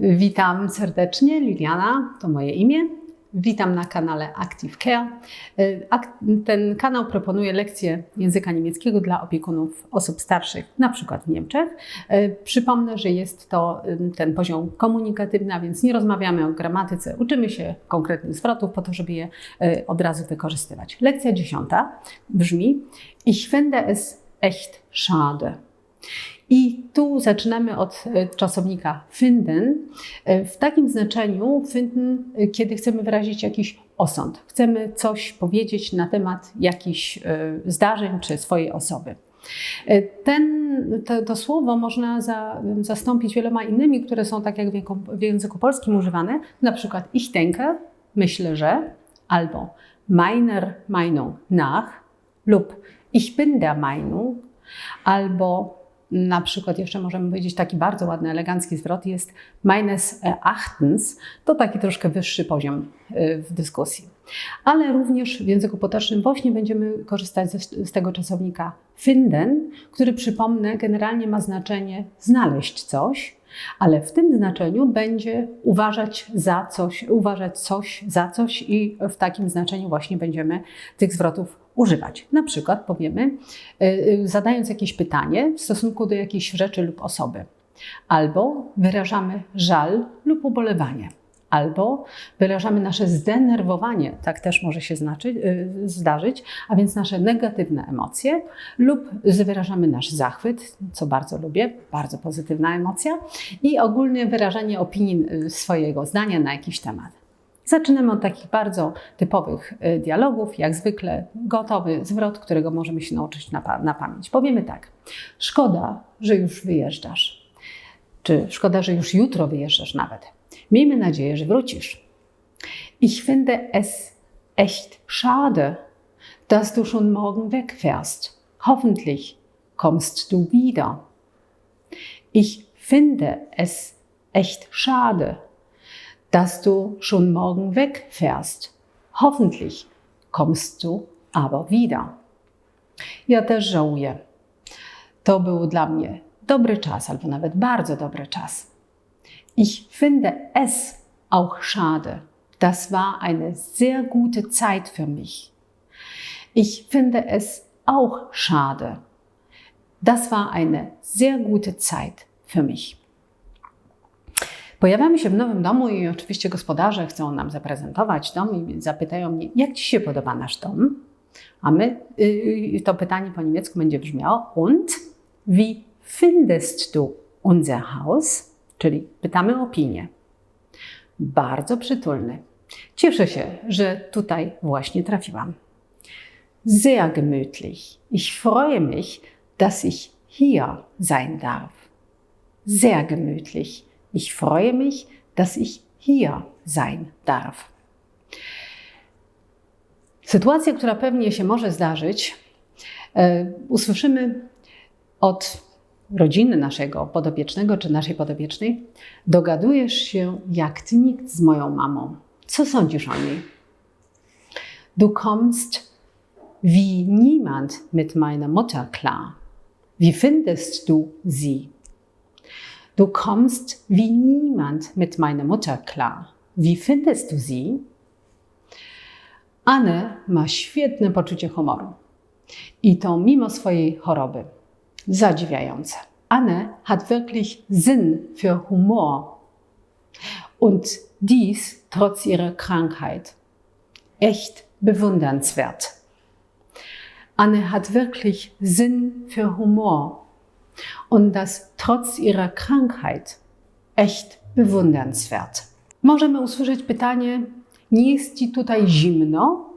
Witam serdecznie, Liliana to moje imię. Witam na kanale Active Care. Ten kanał proponuje lekcje języka niemieckiego dla opiekunów osób starszych, na przykład w Niemczech. Przypomnę, że jest to ten poziom komunikatywny, a więc nie rozmawiamy o gramatyce, uczymy się konkretnych zwrotów po to, żeby je od razu wykorzystywać. Lekcja dziesiąta brzmi Ich finde es echt schade. I tu zaczynamy od e, czasownika finden. E, w takim znaczeniu finden, e, kiedy chcemy wyrazić jakiś osąd, chcemy coś powiedzieć na temat jakichś zdarzeń czy swojej osoby. Ten, to, to, słowo można za, zastąpić wieloma innymi, które są tak jak w języku polskim używane, na przykład ich denke, myślę, że, albo meiner Meinung nach lub ich bin der Meinung, albo na przykład jeszcze możemy powiedzieć taki bardzo ładny, elegancki zwrot jest meines Erachtens. To taki troszkę wyższy poziom y, w dyskusji. Ale również w języku potocznym właśnie będziemy korzystać z, z tego czasownika finden, który przypomnę generalnie ma znaczenie znaleźć coś, ale w tym znaczeniu będzie uważać za coś, uważać coś za coś i w takim znaczeniu właśnie będziemy tych zwrotów używać. Na przykład powiemy, y, y, zadając jakieś pytanie w stosunku do jakiejś rzeczy lub osoby, albo wyrażamy żal lub ubolewanie. Albo wyrażamy nasze zdenerwowanie, tak też może się znaczyć, y, zdarzyć, a więc nasze negatywne emocje, lub wyrażamy nasz zachwyt, co bardzo lubię, bardzo pozytywna emocja, i ogólnie wyrażanie opinii swojego zdania na jakiś temat. Zaczynamy od takich bardzo typowych y, dialogów, jak zwykle gotowy zwrot, którego możemy się nauczyć na, na pamięć. Powiemy tak: Szkoda, że już wyjeżdżasz. Czy szkoda, że już jutro wyjeżdżasz nawet. Miejmy nadzieję, że wrócisz. Ich finde es echt schade, dass du schon morgen wegfährst. Hoffentlich kommst du wieder. Ich finde es echt schade, dass du schon morgen wegfährst. Hoffentlich kommst du aber wieder. Ja też żałuję. To był dla mnie dobry czas, albo nawet bardzo dobry czas. Ich finde es auch schade. Das war eine sehr gute Zeit für mich. Ich finde es auch schade. Das war eine sehr gute Zeit für mich. Pojawiamy się w nowym domu i oczywiście gospodarze chcą nam zaprezentować dom i zapytają mnie, jak Ci się podoba nasz dom? A my, yy, to pytanie po niemiecku będzie brzmiało und wie findest du unser Haus? Czyli pytamy o opinię. Bardzo przytulny. Cieszę się, że tutaj właśnie trafiłam. Sehr gemütlich. Ich freue mich, dass ich hier sein darf. Sehr gemütlich. Ich freue mich, dass ich hier sein darf. Sytuacja, która pewnie się może zdarzyć, e, usłyszymy od rodziny naszego podopiecznego czy naszej podopiecznej, dogadujesz się jak ty nikt z moją mamą. Co sądzisz o niej? Du kommst wie niemand mit meiner Mutter klar. Wie findest du sie? Du kommst wie niemand mit meiner Mutter klar. Wie findest du sie? Anne ma świetne poczucie humoru. I to mimo swojej choroby. Zadziwiające. Anne hat wirklich Sinn für Humor. Und dies trotz ihrer Krankheit. Echt bewundernswert. Anne hat wirklich Sinn für Humor und das trotz ihrer Krankheit echt bewundernswert. Możemy usłyszeć pytanie, nie jest ci tutaj zimno?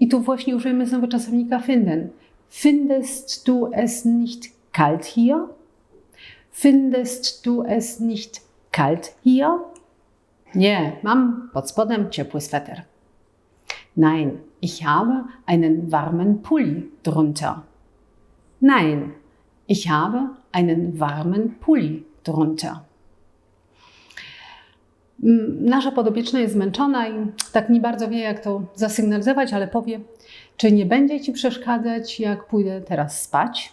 I tu właśnie użyjemy znowu czasownika finden. Findest du es nicht kalt hier? Findest du es nicht kalt hier? Nie, mam pod spodem ciepły sweter. Nein, ich habe einen warmen Pulli drunter. Nein, ich habe einen warmen Pulli drunter. Mm, nasza podobieczna jest zmęczona i tak nie bardzo wie, jak to zasygnalizować, ale powie, czy nie będzie Ci przeszkadzać, jak pójdę teraz spać?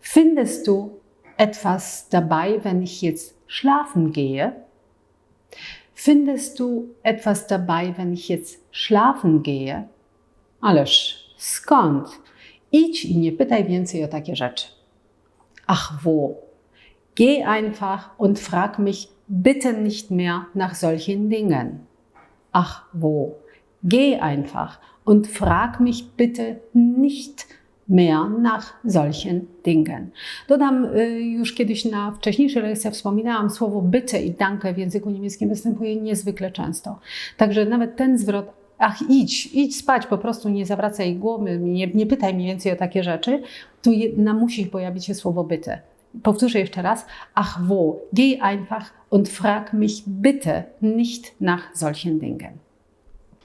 Findest du etwas dabei, wenn ich jetzt schlafen gehe? Findest du etwas dabei, wenn ich jetzt schlafen gehe? Ależ skąd? Idź i nie pytaj więcej o takie rzeczy. Ach wo? Geh einfach und frag mich bitte nicht mehr nach solchen Dingen. Ach wo? Geh einfach und frag mich bitte nicht mehr nach solchen Dingen. Dodam, y, już kiedyś na wcześniejszej lekcji wspominałam, słowo bitte i danke w języku niemieckim występuje niezwykle często. Także nawet ten zwrot ach idź, idź spać, po prostu nie zawracaj głowy, nie, nie pytaj mi więcej o takie rzeczy, tu jedna musi pojawić się słowo bitte. Powtórzę jeszcze raz. Ach wo, geh einfach und frag mich bitte nicht nach solchen Dingen.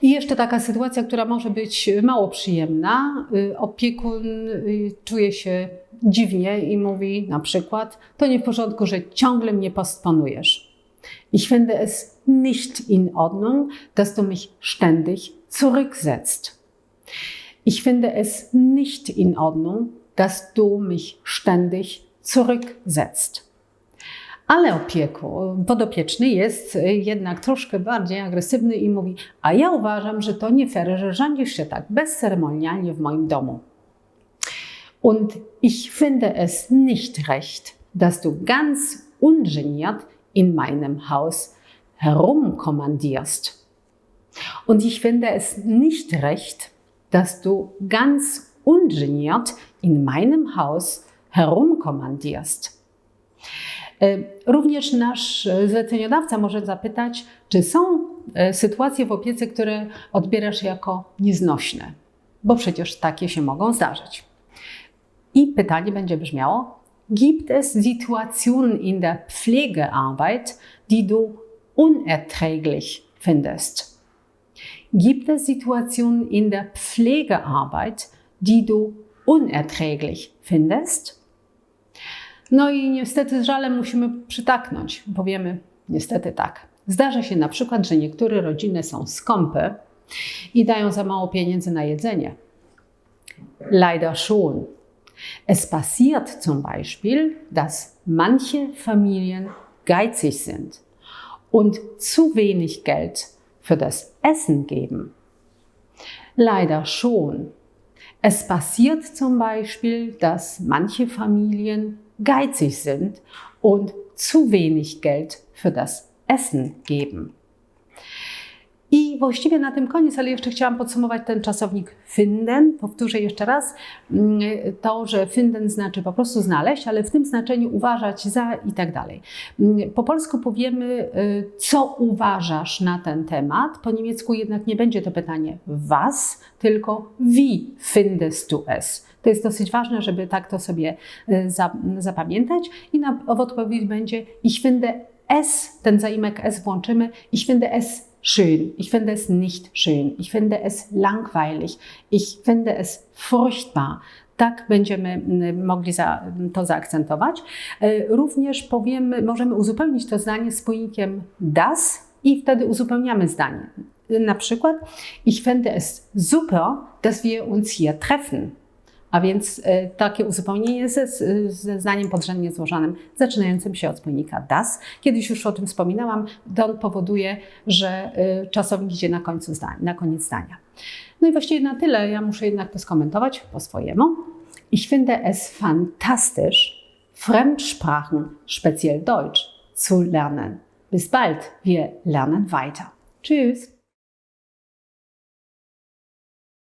I jeszcze taka sytuacja, która może być mało przyjemna. Y, Opiekun y, czuje się dziwnie i mówi na przykład: To nie w porządku, że ciągle mnie postponujesz. Ich finde es nicht in Ordnung, dass du mich ständig zurücksetzt. Ich finde es nicht in Ordnung, dass du mich ständig zurücksetzt. Ale opieku, podopieczny jest jednak troszkę bardziej agresywny i mówi: A ja uważam, że to nie fair, że rządzisz się tak bezceremonialnie w moim domu. Und ich finde es nicht recht, dass du ganz ungeniert in meinem Haus herumkommandierst. Und ich finde es nicht recht, dass du ganz ungeniert in meinem Haus herumkommandierst. E, Również nasz zleceniodawca może zapytać, czy są e, sytuacje w opiece, które odbierasz jako nieznośne, bo przecież takie się mogą zdarzyć. I pytanie będzie brzmiało: Gibt es Situationen in der Pflegearbeit, die du unerträglich findest? Gibt es Situationen in der Pflegearbeit, die du unerträglich findest? No i niestety z żalem musimy przytaknąć. Powiemy niestety tak. Zdarza się na przykład, że niektóre rodziny są skąpe i dają za mało pieniędzy na jedzenie. Leider schon. Es passiert zum Beispiel, dass manche Familien geizig sind und zu wenig Geld für das Essen geben. Leider schon. Es passiert zum Beispiel, dass manche Familien geizig sind und zu wenig Geld für das Essen geben. I właściwie na tym koniec, ale jeszcze chciałam podsumować ten czasownik finden. Powtórzę jeszcze raz mm, to, że finden znaczy po prostu znaleźć, ale w tym znaczeniu uważać za i tak dalej. Mm, Po polsku powiemy, y, co uważasz na ten temat. Po niemiecku jednak nie będzie to pytanie was, tylko wie findest du es. To jest dosyć ważne, żeby tak to sobie y, za- zapamiętać. I na, w odpowiedzi będzie ich finde es, ten zaimek es włączymy, ich finde es schön, ich finde es nicht schön, ich finde es langweilig, ich finde es furchtbar. Tak będziemy mogli za, to zaakcentować. E, Również powiemy, możemy uzupełnić to zdanie spójnikiem das i wtedy uzupełniamy zdanie. Na przykład, ich finde es super, dass wir uns hier treffen. A więc e, takie uzupełnienie ze, ze zdaniem podrzędnie złożonym, zaczynającym się od spójnika das. Kiedyś już o tym wspominałam, to on powoduje, że e, czasownik idzie na, końcu zdania, na koniec zdania. No i właściwie na tyle. Ja muszę jednak to skomentować po swojemu. Ich finde es fantastisch, Fremdsprachen, speziell Deutsch, zu lernen. Bis bald, wir lernen weiter. Tschüss!